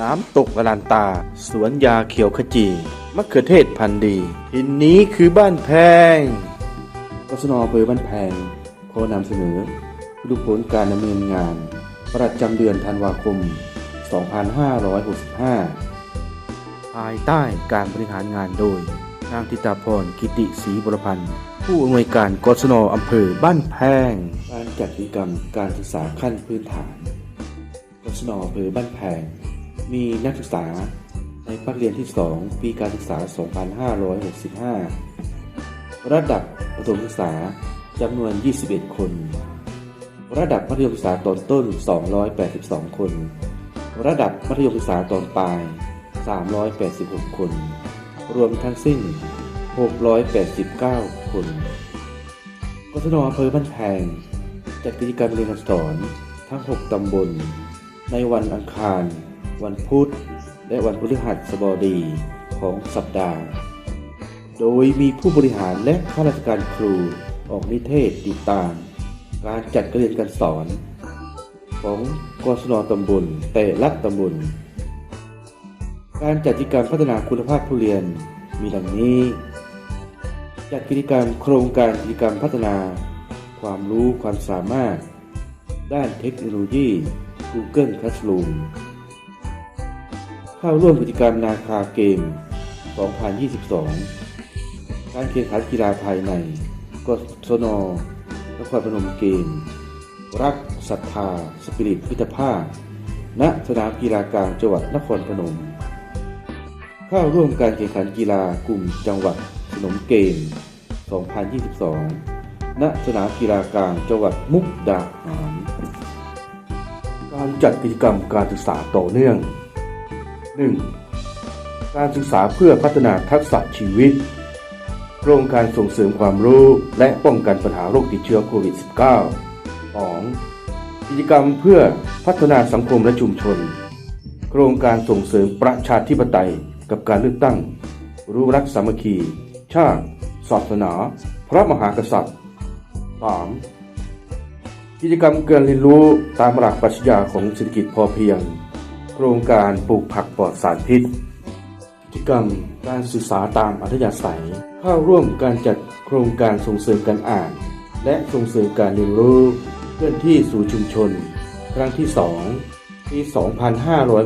น้ำตกอลันตา สวนยาเขียวขจี มะเขือเทศพันธุ์ดีทินนี้คือบ้านแพงกศนอำเภอบ้านแพงขอนำเสนอรูผลการดำเนินงาน ประจำเดือนธันวาคม 2565 ภายใต้การบริหารงานโดย นางทิตาพรกิติศรีบรพันธ์ ผู้อำนวยการกศนอำเภอบ้านแพงการจัดกิจกรรมการศึกษาขั้นพื้นฐานกศนอำเภอบ้านแพง มีนักศึกษาในภาคเรียนที่ 2 ปีการศึกษา 2565 ระดับประถมศึกษาจำนวน 21 คน ระดับมัธยมศึกษาตอนต้น 282 คน ระดับมัธยมศึกษาตอนปลาย 386 คน รวมทั้งสิ้น 689 คนกศนอำเภอบ้านแพงจัดกิจกรรมเรียนการสอนทั้ง 6 ตำบล ในวันอังคาร วันพุธ และวันพฤหัสบดีของสัปดาห์ โดยมีผู้บริหารและข้าราชการครูออกนิเทศติดตาม การจัดการเรียนการสอน ของกศนตำบลแต่ละตำบล การจัดกิจกรรมพัฒนาคุณภาพผู้เรียนมีดังนี้ จัดกิจกรรมโครงการกิจกรรมพัฒนา ความรู้ความสามารถ ด้านเทคโนโลยี Google Classroom เข้าร่วมกิจกรรมนาคาเกม 2022 การแข่งขันกีฬาภายในกศนนครพนมเกม รักศรัทธา สปิริตพิทภาพณสนามกีฬากลางจังหวัดนครพนม เข้าร่วมการแข่งขันกีฬากลุ่มจังหวัด นมเกม 2022 ณ สนามกีฬากลางจังหวัดมุกดาหาร การจัดกิจกรรมการศึกษาต่อเนื่อง 1. การศึกษาเพื่อพัฒนาทักษะชีวิต โครงการส่งเสริมความรู้และป้องกันปัญหาโรคติดเชื้อโควิด -19 2. กิจกรรมเพื่อพัฒนาสังคมและชุมชน โครงการส่งเสริมประชาธิปไตยกับการเลือกตั้ง รู้รักสามัคคี ชาติ ศาสนา พระมหากษัตริย์ 3. กิจกรรมการเรียนรู้ตามหลักปรัชญาของเศรษฐกิจพอเพียง โครงการปลูกผักปลอดสารพิษ กิจกรรมการศึกษาตามอัธยาศัย เข้าร่วมการจัดโครงการส่งเสริมการอ่าน และส่งเสริมการเรียนรู้เคลื่อนที่สู่ชุมชน ครั้งที่ 2 ปี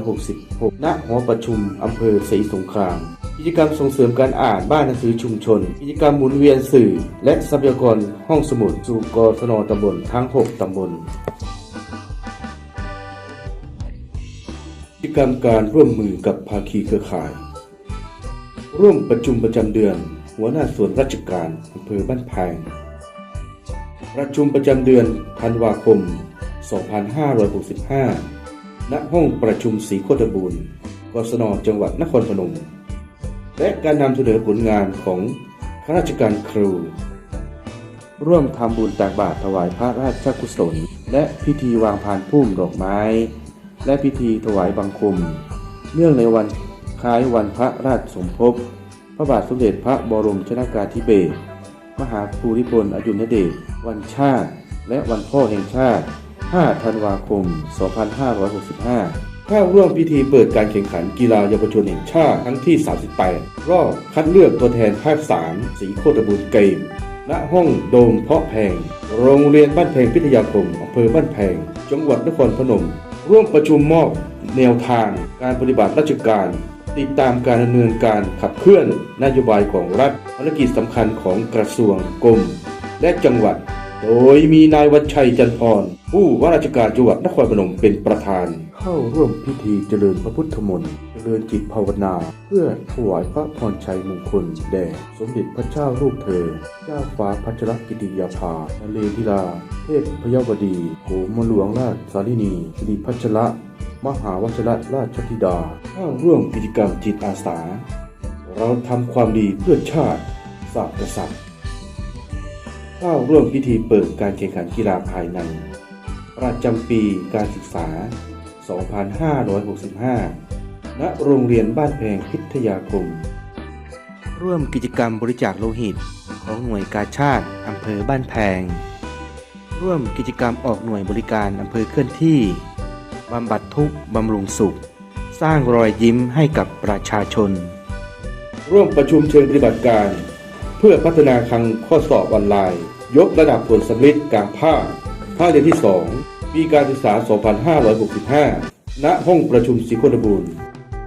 2566 ณ หอประชุมอำเภอศรีสงคราม กิจกรรมส่งเสริมการอ่านบ้านหนังสือชุมชน กิจกรรมหมุนเวียนสื่อ และทรัพยากรห้องสมุด สู่กศนตำบลทั้ง 6 ตำบลกิจกรรมการร่วมมือกับภาคีเครือข่าย ร่วมประชุมประจำเดือน หัวหน้าส่วนราชการอำเภอบ้านแพงประชุมประจำเดือนธันวาคม 2565 ณ ห้องประชุมศรีโคตบูรณ์กศนจังหวัดนครพนม และการนำเสนอผลงานของข้าราชการครู ร่วมทำบุญตักบาตรถวายพระราชกุศล และพิธีวางพานพุ่มดอกไม้ และพิธีถวายบังคม เนื่องในวันคล้ายวันพระราชสมภพ พระบาทสมเด็จพระบรมชนากาธิเบศรมหาภูริพลอดุลยเดชวันชาติ และวันพ่อแห่งชาติ 5 ธันวาคม 2565 เข้าร่วมพิธีเปิดการแข่งขันกีฬาเยาวชนแห่งชาติครั้งที่ 38 รอบคัดเลือกตัวแทนภาค 3 สีโคตรบุญเกม ณ ห้องโดมเพาะแพง โรงเรียนบ้านแพงพิทยาคมอำเภอบ้านแพง จังหวัดนครพนม ร่วมประชุมมอบแนวทาง การปฏิบัติราชการ ติดตามการดำเนินการขับเคลื่อนนโยบายของรัฐภารกิจสำคัญของกระทรวงกรมและจังหวัด โดยมีนายวัชชัยจันทร์พรผู้ว่าราชการจังหวัดนครพนมเป็นประธาน เข้าร่วมพิธีเจริญพระพุทธมนต์เจริญจิตภาวนา เพื่อถวายพระพรชัยมงคลแด่สมเด็จพระเจ้าลูกเธอ เจ้าฟ้าพัชรกิติยาภานเรธิราเทพพยาวดี โหมหลวงราชสารินีสิริพัชระ มหาวชรราชธิดาเข้าร่วมกิจกรรมจิตอาสา เราทำความดีเพื่อชาติศาสตร์กษัตริย์เข้าร่วมพิธีเปิดการแข่งขันกีฬาภายในประจำปีการศึกษา 2565 ณ โรงเรียนบ้านแพงพิทยาคม ร่วมกิจกรรมบริจาคโลหิต ของหน่วยกาชาติอำเภอบ้านแพง ร่วมกิจกรรมออกหน่วยบริการอำเภอเคลื่อนที่บำบัดทุกข์บำรุงสุข สร้างรอยยิ้มให้กับประชาชน ร่วมประชุมเชิงปฏิบัติการ เพื่อพัฒนาคลังข้อสอบออนไลน์ ยกระดับผลสำลิดกลางภาคภาคเรียนที่ 2 ปีการศึกษา 2565 ณ ห้องประชุมศรีโคตบูรณ์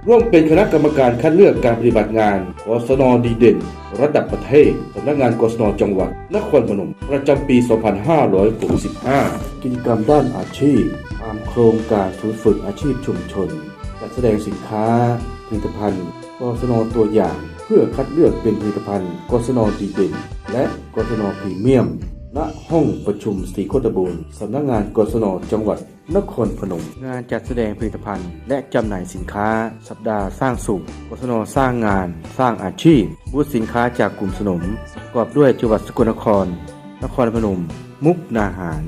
ร่วมเป็นคณะกรรมการคัดเลือกการปฏิบัติงาน กศนดีเด่น ระดับประเทศสำนักงานกศนจังหวัด นครพนม ประจำปี 2565 กิจกรรมด้านอาชีพตามโครงการศูนย์ฝึกอาชีพชุมชน จัดแสดงสินค้า ผลิตภัณฑ์ กศนตัวอย่าง เพื่อคัดเลือกเป็นผลิตภัณฑ์ กศนดีเด่น และกศนพรีเมียม ณห้องประชุมศรีโคตบูรณ์สำนักงานกศนจังหวัดนครพนม งานจัดแสดงผลิตภัณฑ์ และจำหน่ายสินค้า สัปดาห์สร้างสุขกศนสร้างงาน สร้างอาชีพบูธสินค้าจากกลุ่มสนมประกอบด้วยจังหวัดสกลนคร นครพนม มุกนาหาร